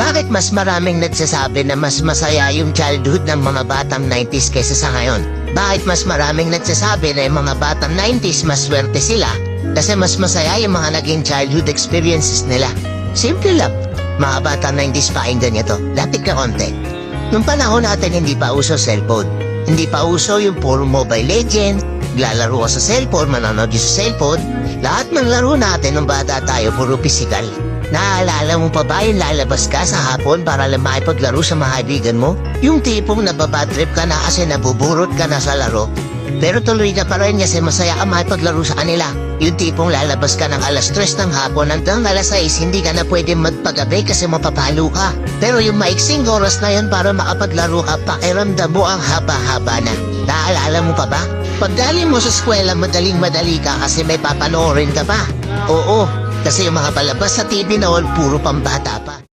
Bakit mas maraming nagsasabi na mas masaya yung childhood ng mga batang 90s kaysa sa ngayon? Bakit mas maraming nagsasabi na yung mga batang 90s mas swerte sila kasi mas masaya yung mga naging childhood experiences nila? Simple lang. Mga batang 90s pakinggan nyo to. Lapit ka konti. Nung panahon natin hindi pa uso cellphone. Hindi pa uso yung puro mobile legend, lalaro ka sa cellphone, manonood sa cellphone. Lahat ng laro natin nung bata tayo puro physical. Naaalala mo pa ba yung lalabas ka sa hapon para lang makipaglaro sa mga kaibigan mo? Yung tipong nababatrip ka na kasi nabuburot ka na sa laro. Pero tuloy ka pa rin kasi masaya ka makipaglaro sa kanila. Yung tipong lalabas ka ng alas 3 ng hapon hanggang alas 6 hindi ka na pwede magpagabi kasi mapapalo ka. Pero yung maiksing oras na yun para makapaglaro ka, pakiramdam mo ang haba-haba na. Naalala mo pa ba? Pag galing mo sa eskwela, madaling-madali ka kasi may papanoorin ka pa. Oo, kasi yung mga palabas sa TV noon, puro pambata pa.